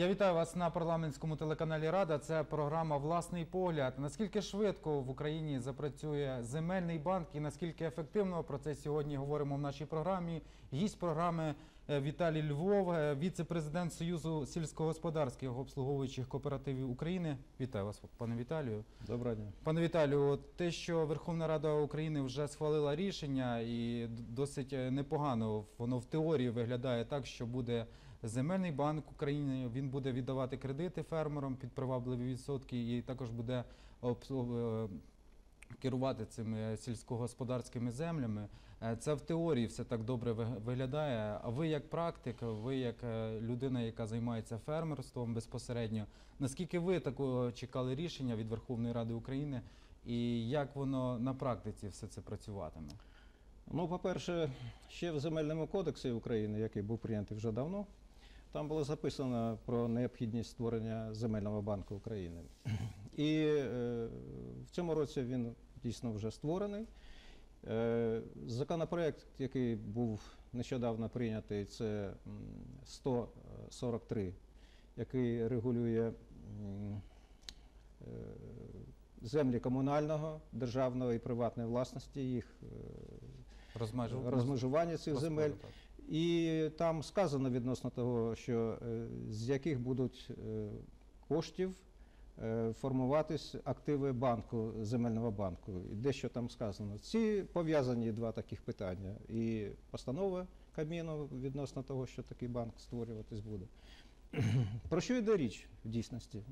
Я вітаю вас на парламентському телеканалі Рада. Це програма Власний погляд. Наскільки швидко в Україні запрацює земельний банк і наскільки ефективно про це сьогодні говоримо в нашій програмі. Гість програми е, Віталій Львов, е, віце-президент Союзу сільськогосподарських обслуговуючих кооперативів України. Вітаю вас, пане Віталію. Доброго дня. Пане Віталію, те, що Верховна Рада України вже схвалила рішення, і досить е, непогано воно в теорії виглядає так, що буде земельний банк України. Він буде віддавати кредити фермерам під привабливі відсотки, і також буде е, керувати цими сільськогосподарськими землями. Е, Це в теорії все так добре ви- виглядає. А ви як практик, ви як е, людина, яка займається фермерством безпосередньо, наскільки ви такого чекали рішення від Верховної Ради України, і як воно на практиці все це працюватиме? Ну, по-перше, ще в земельному кодексі України, який був прийнятий вже давно, там було записано про необхідність створення земельного банку України. І е, в цьому році він дійсно вже створений. Е, законопроект, який був нещодавно прийнятий, це 143, який регулює е, землі комунального, державного і приватної власності, їх е, розмежування цих земель. І там сказано відносно того, що е, з яких будуть е, коштів е, формуватись активи банку, земельного банку. І дещо там сказано. Ці пов'язані два таких питання. І постанова Кабміну відносно того, що такий банк створюватись буде. Про що йде річ в дійсності?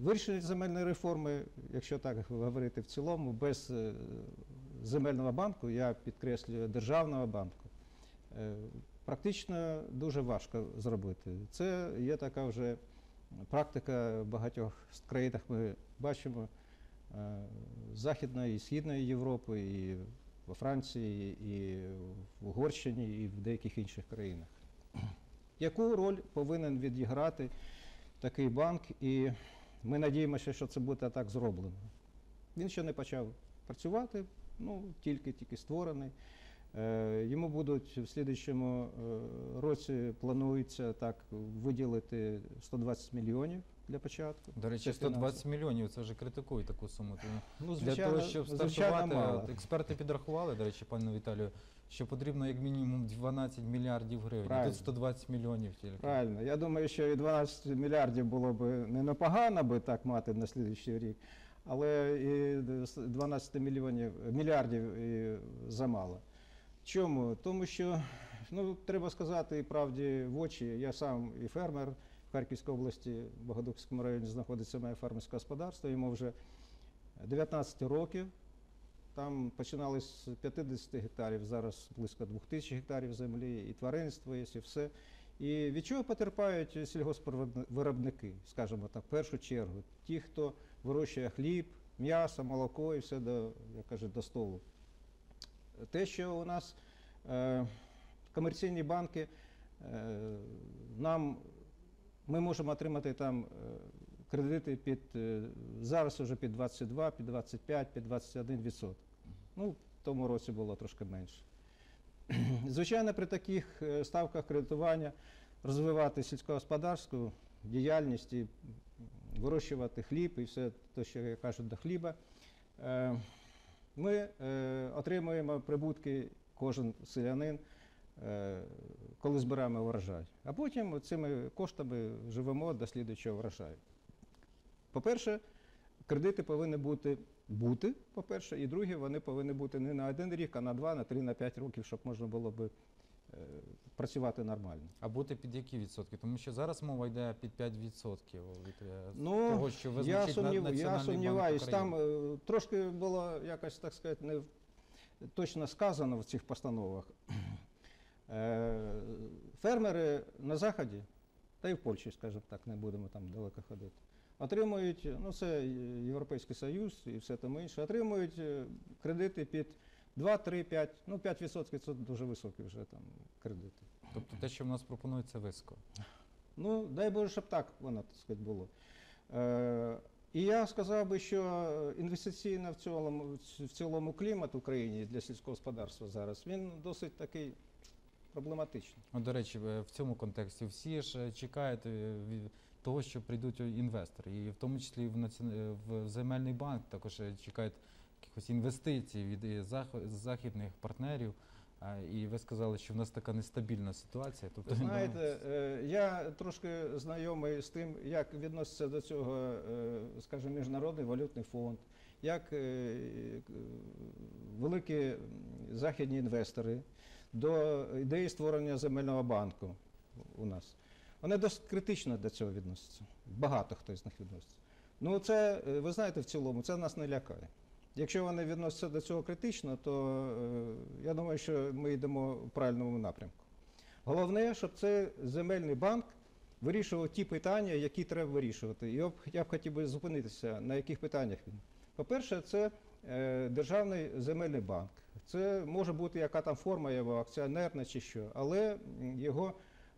Вирішення земельної реформи, якщо так говорити в цілому, без земельного банку, я підкреслюю, державного банку, е, практично дуже важко зробити. Це є така вже практика в багатьох країнах. Ми бачимо е, Західної і Східної Європи, і во Франції, і в Угорщині, і в деяких інших країнах. Яку роль повинен відіграти такий банк? І ми надіємося, що це буде так зроблено. Він ще не почав працювати, ну тільки-тільки створений. Е, Йому будуть в слідчому році планується так виділити 120 мільйонів для початку. До речі, Це 120 мільйонів це вже критикують таку суму. Ну, Для того, щоб стартувати, мало. експерти підрахували, до речі, пане Віталію, що потрібно як мінімум 12 мільярдів гривень. Правильно. Тут 120 мільйонів тільки. Правильно. Я думаю, що і 12 мільярдів було б не непогано би так мати на слідуючий рік, але і 12 мільйонів мільярдів замало. Чому? Тому що ну треба сказати і правді в очі. Я сам і фермер в Харківській області, в Богодухському районі знаходиться моє фермерське господарство. Йому вже 19 років. Там починали з 50 гектарів, зараз близько 2000 гектарів землі, і тваринство є, і все. І від чого потерпають сільгоспвиробники, скажімо так, в першу чергу, ті, хто вирощує хліб, м'ясо, молоко і все до, як кажуть, до столу. Те, що у нас е, комерційні банки, е, нам ми можемо отримати там е, кредити під е, зараз вже під 22, під 25, під 21 відсоток. Ну, в тому році було трошки менше. Звичайно, при таких е, ставках кредитування розвивати сільськогосподарську діяльність і вирощувати хліб і все те, що як кажуть, до хліба. Е, Ми е, отримуємо прибутки, кожен селянин, е, коли збираємо врожай. А потім цими коштами живемо до слідуючого врожаю. По-перше, кредити повинні бути, бути, по-перше, і друге, вони повинні бути не на один рік, а на два, на три, на п'ять років, щоб можна було би працювати нормально. А бути під які відсотки? Тому що зараз мова йде під 5 відсотків від е, Ну, того, що я, визначить на- сумнів, Національний я банк сумніваюсь, України. там е, трошки було якось, так сказати, не точно сказано в цих постановах. Е, фермери на Заході, та й в Польщі, скажімо так, не будемо там далеко ходити, отримують, ну це Європейський Союз і все тому інше, отримують е, кредити під 2, 3, 5, ну 5% це дуже високі вже там кредити. Тобто те, що в нас пропонується високо. Ну, дай Боже, щоб так воно, так сказати, було. Е, і я сказав би, що інвестиційно в цілому, в цілому клімат в Україні для сільського господарства зараз, він досить такий проблематично. От, до речі, в цьому контексті всі ж е, чекають е, від того, що прийдуть інвестори, і в тому числі в, наці... е, в земельний банк також е, чекають якихось інвестицій від е, зах- західних партнерів. І ви сказали, що в нас така нестабільна ситуація. Тобто ну, знаєте, е, я трошки знайомий з тим, як відноситься до цього, е, скажімо, Міжнародний валютний фонд, як великі західні інвестори до ідеї створення земельного банку у нас. Вони досить критично до цього відносяться. Багато хто з них відноситься. Ну, це, ви знаєте, в цілому, це нас не лякає. Якщо вони відносяться до цього критично, то е, я думаю, що ми йдемо в правильному напрямку. Головне, щоб цей земельний банк вирішував ті питання, які треба вирішувати. І я б- хотів би зупинитися, на яких питаннях він. По-перше, це е, державний земельний банк. Це може бути яка там форма його, акціонерна чи що, але його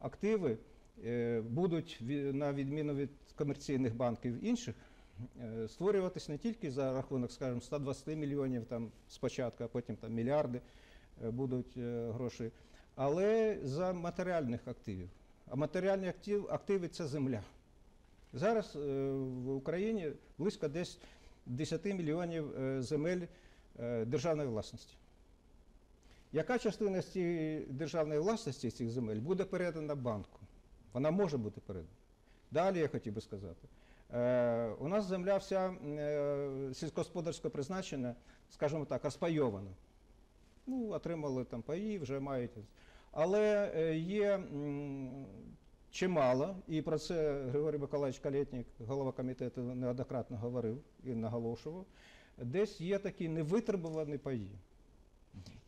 активи е, будуть на відміну від комерційних банків інших. Е, Створюватись не тільки за рахунок, скажімо, 120 мільйонів там спочатку, а потім там мільярди е, будуть е, гроші, але за матеріальних активів. А матеріальні актив, активи це земля. Зараз в Україні близько десь 10 мільйонів земель державної власності. Яка частина з цієї державної власності цих земель буде передана банку? Вона може бути передана. Далі я хотів би сказати. Е, у нас земля вся е, сільськогосподарського призначення, скажімо так, розпайована. Ну, отримали там паї, вже мають. Але е, є чимало, і про це Григорій Миколаївич Калєтнік, голова комітету, неоднократно говорив і наголошував. Десь є такі невитребувані паї.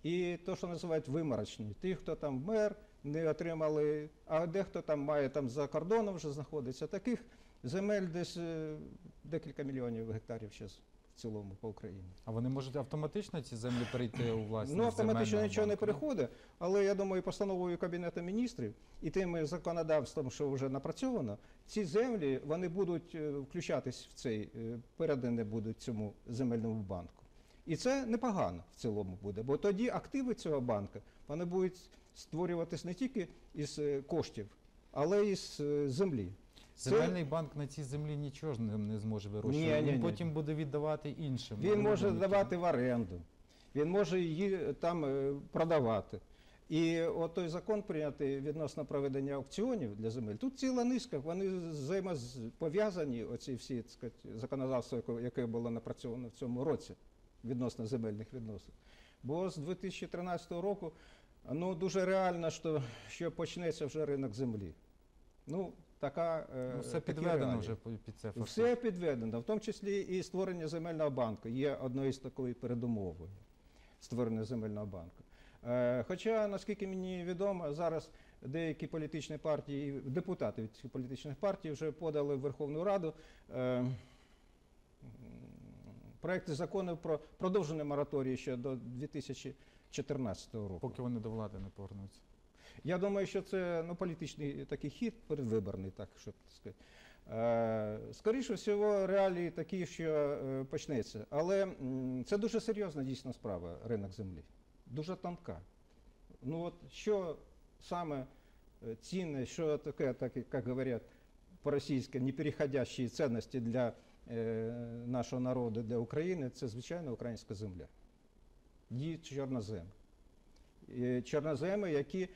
І то, що називають виморочні. Ті, хто там мер, не отримали, а дехто там має там за кордоном вже знаходиться. Таких земель десь е, декілька мільйонів гектарів зараз в цілому по Україні. А вони можуть автоматично ці землі перейти у власність? Ну, автоматично нічого не банку, да? переходить, але я думаю, постановою Кабінету міністрів і тим законодавством, що вже напрацьовано, ці землі вони будуть е, включатись в цей, е, передані будуть цьому земельному банку. І це непогано в цілому буде, бо тоді активи цього банку вони будуть створюватись не тільки із коштів, але й з землі. Це- Земельний банк на цій землі нічого ж не, не зможе вирощувати. Ні, ні, Він ні. потім буде віддавати іншим. Він може які- давати в оренду, він може її е, там е, продавати. І от той закон прийнятий відносно проведення аукціонів для земель. Тут ціла низка, вони взаємопов'язані, оці всі так сказати, законодавства, яке- яке було напрацьовано в цьому році відносно земельних відносин. Бо з 2013 року ну, дуже реально, що, що почнеться вже ринок землі. Ну, така, е, Ну, все такі підведено реалії. вже під це фактично. Все підведено, в тому числі і створення земельного банку є одною з такої передумовою створення земельного банку. Е, Хоча, наскільки мені відомо, зараз деякі політичні партії, депутати від цих політичних партій вже подали в Верховну Раду е, проекти законів про продовження мораторію ще до 2014 року. Поки вони до влади не повернуться. Я думаю, що це ну, політичний такий хід передвиборний, так щоб так сказати. Е, скоріше всього, реалії такі, що е, почнеться. Але це дуже серйозна дійсно справа, ринок землі. Дуже тонка. Ну от що саме е, цінне, що таке, так, як говорять по-російськи, непереходящі цінності для нашого народу, для України, це звичайно українська земля. Її чорнозем. І чорноземи, які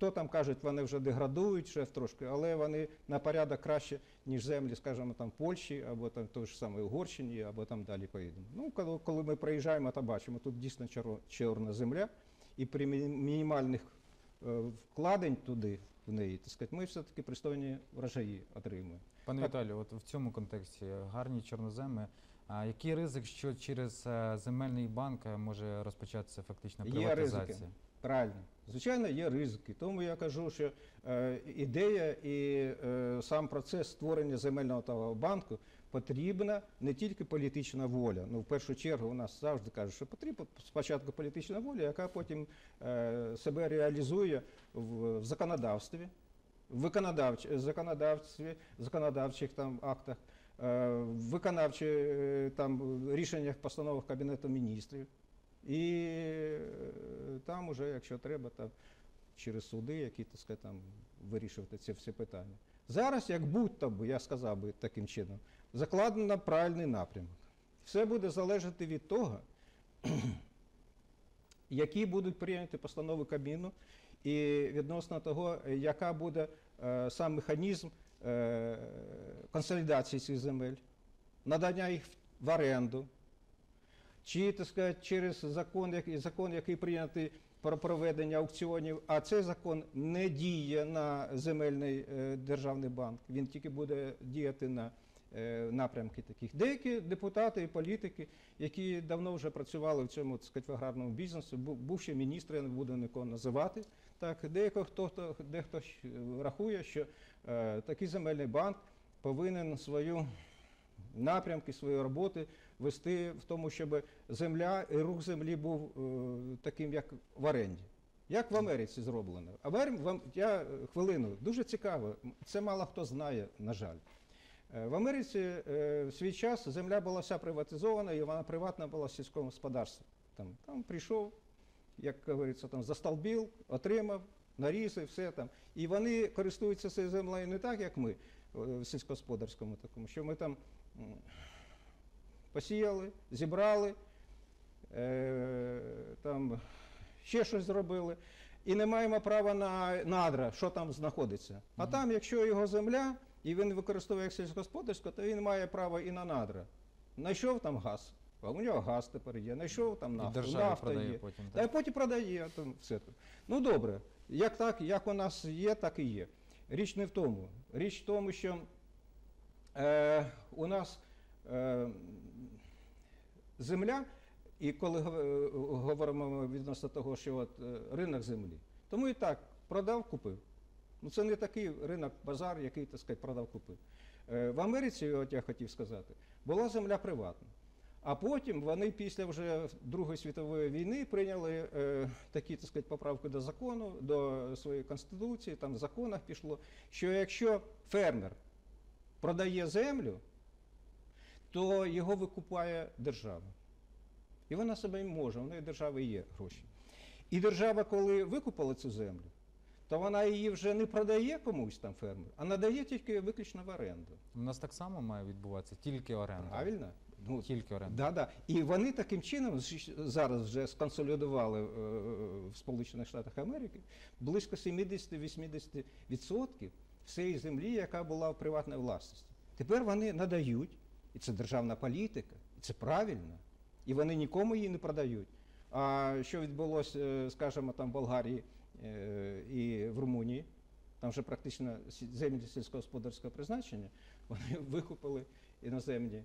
Хто там кажуть, вони вже деградують ще трошки, але вони на порядок краще, ніж землі, скажімо, там Польщі, або там той ж самої Угорщині, або там далі поїдемо. Ну, коли, коли ми приїжджаємо, то бачимо, тут дійсно чор- чорна земля, і при мінімальних е, вкладень туди, в неї, так сказати, ми все-таки пристойні врожаї отримуємо. Пане Так. Віталію, от в цьому контексті гарні чорноземи. А який ризик, що через е, земельний банк е, може розпочатися фактична Є приватизація? ризики. Правильно. Звичайно, є ризики. Тому я кажу, що е, ідея і е, сам процес створення земельного того банку потрібна не тільки політична воля. Ну, в першу чергу, у нас завжди кажуть, що потрібна спочатку політична воля, яка потім е, себе реалізує в, в законодавстві, в законодавстві, законодавчих там актах, виконавчих е, там рішеннях, постановах Кабінету міністрів. І е, там уже, якщо треба, там через суди, які так сказати, там вирішувати ці всі питання. Зараз, як будь-то я сказав би таким чином, закладено правильний напрямок. Все буде залежати від того, які будуть прийняті постанови Кабміну, і відносно того, е, яка буде е, сам механізм е, консолідації цих земель, надання їх в- оренду, чи так сказати, через закон, який, закон, який прийнятий про проведення аукціонів, а цей закон не діє на земельний е, державний банк, він тільки буде діяти на е, напрямки таких. Деякі депутати і політики, які давно вже працювали в цьому так сказати, в аграрному бізнесі, бу- бувші міністри, я не буду нікого називати. Так, деяко хто, хто дехто рахує, що е, такий земельний банк повинен свою напрямки своєї роботи вести в тому, щоб земля і рух землі був е, таким, як в оренді. Як в Америці зроблено. Амер- я е, хвилину дуже цікаво. Це мало хто знає, на жаль. Е, В Америці е, в свій час земля була вся приватизована, і вона приватна була в сільському господарстві. Там, там прийшов, як говориться, там застолбив, отримав, нарізав, все там. І вони користуються цією землею не так, як ми е, в сільськогосподарському такому, що ми там посіяли, зібрали, е, там ще щось зробили. І не маємо права на надра, що там знаходиться. А Мгм. там, якщо його земля, і він використовує як сільськогосподарську, то він має право і на надра. Знайшов там газ, а у нього газ тепер є. Знайшов там І нафту, державі нафта продає є. потім. Та й потім продає там все. Ну добре, як так, як у нас є, так і є. Річ не в тому. Річ в тому, що е, у нас е, земля, і коли е, говоримо відносно того, що от, е, ринок землі, тому і так продав, купив. Ну це не такий ринок, базар, який, так сказати, продав, купив. Е, в Америці, от я хотів сказати, була земля приватна. А потім вони після вже Другої світової війни прийняли е, такі так сказати, поправки до закону, до своєї конституції, там в законах пішло, що якщо фермер продає землю, то його викупає держава. І вона себе може, у неї держави є гроші. І держава, коли викупила цю землю, то вона її вже не продає комусь там фермер, а надає тільки виключно в оренду. У нас так само має відбуватися, тільки оренда. Правильно? Ну, Тільки оренда. Да, да. І вони таким чином зараз вже сконсолідували е, в Сполучених Штатах Америки близько 70-80% всієї землі, яка була в приватній власності. Тепер вони надають, і це державна політика, і це правильно, і вони нікому її не продають. А що відбулося, е, скажімо, там в Болгарії е, і в Румунії, там вже практично землі сільськогосподарського призначення, вони викупили іноземні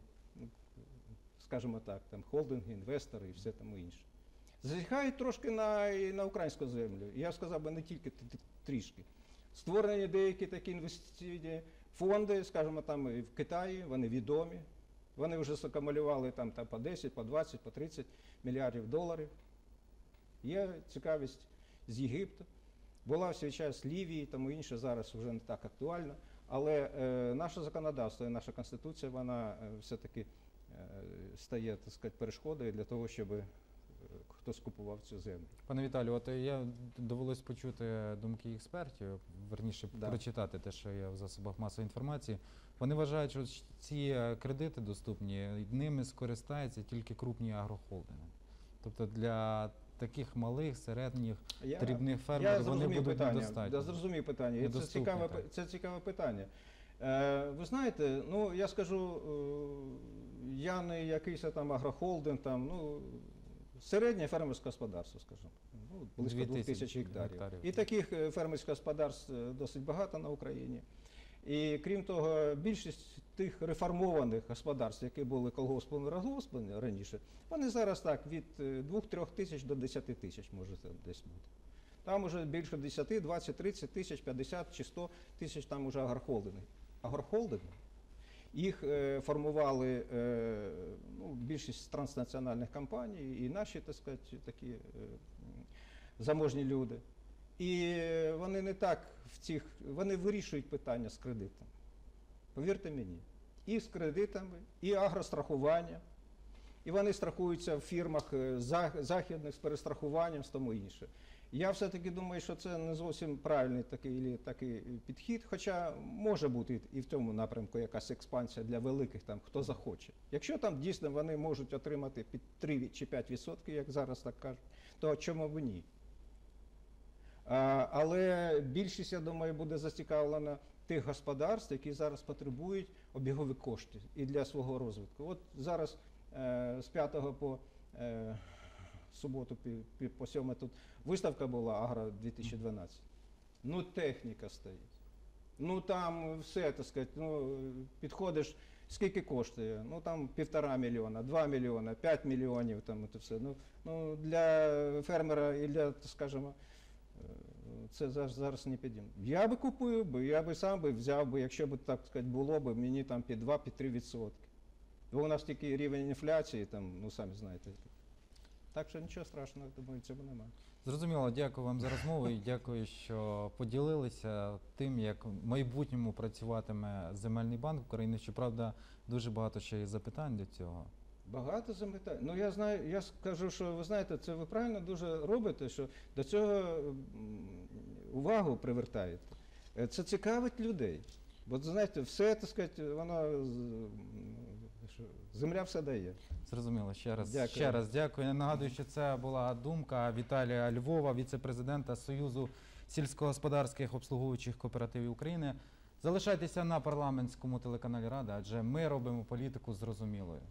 скажімо так, там холдинги, інвестори і все тому інше. Зазіхають трошки на, на українську землю. Я сказав би не тільки трішки. Створені деякі такі інвестиційні фонди, скажімо, там і в Китаї, вони відомі. Вони вже закамулювали там, там по 10, по 20, по 30 мільярдів доларів. Є цікавість з Єгипту. Була в свій час Лівії, тому інше зараз вже не так актуально. Але е, наше законодавство і наша конституція, вона е, все-таки стає так сказати, перешкодою для того, щоб е, хтось купував цю землю. Пане Віталію, от я довелось почути думки експертів, верніше Да. прочитати те, що є в засобах масової інформації. Вони вважають, що ці кредити доступні, ними скористаються тільки крупні агрохолдинги. Тобто для таких малих, середніх, Я, дрібних я фермерів вони будуть питання. недостатні. Да, зрозумів питання. Це цікаве, це цікаве питання. Е, ви знаєте, ну я скажу, е, я не якийсь там агрохолдинг, там, ну, середнє фермерське господарство, скажімо. Ну, близько Дві 2 тисячі тисяч гектарів. гектарів, І таких е, фермерських господарств досить багато на Україні. І крім того, більшість тих реформованих господарств, які були колгоспами радгоспами раніше, вони зараз так від 2-3 тисяч до 10 тисяч може десь бути. Там уже більше 10, 20, 30 тисяч, 50 чи 100 тисяч там уже агрохолдинги. Агрохолдинги. Їх е, формували е, ну, більшість транснаціональних компаній і наші, так сказати, такі е, заможні люди. І вони не так в цих, вони вирішують питання з кредитом. Повірте мені, і з кредитами, і агрострахування. І вони страхуються в фірмах західних з перестрахуванням з тому інше. Я все-таки думаю, що це не зовсім правильний такий, такий підхід, хоча може бути і в цьому напрямку якась експансія для великих, там, хто захоче. Якщо там дійсно вони можуть отримати під 3 чи 5 відсотків, як зараз так кажуть, то чому б ні? А, але більшість, я думаю, буде зацікавлена тих господарств, які зараз потребують обігові кошти і для свого розвитку. От зараз е, з 5 по е, суботу по 7 тут виставка була Агро 2012. Ну, техніка стоїть. Ну там все, так сказати, ну, підходиш, скільки коштує? Ну там півтора мільйона, два мільйона, п'ять мільйонів, там це все. Ну, ну для фермера і для, скажімо, е, це зараз, не підійме. Я би купив би, я би сам би взяв би, якщо б так сказати, було б мені там під 2-3 відсотки. Бо у нас тільки рівень інфляції, там, ну самі знаєте. Так що нічого страшного, думаю, цього немає. Зрозуміло, дякую вам за розмову і дякую, що поділилися тим, як в майбутньому працюватиме земельний банк України. Щоправда, дуже багато ще є запитань до цього. Багато запитань. Ну я знаю, я скажу, що ви знаєте, це ви правильно дуже робите, що до цього увагу привертаєте. Е, Це цікавить людей. Бо знаєте, все так сказати, воно що, земля все дає. Зрозуміло, ще раз Дякую. ще раз дякую. Я нагадую, що це була думка Віталія Львова, віце-президента Союзу сільськогосподарських обслуговуючих кооперативів України. Залишайтеся на парламентському телеканалі Рада, адже ми робимо політику зрозумілою.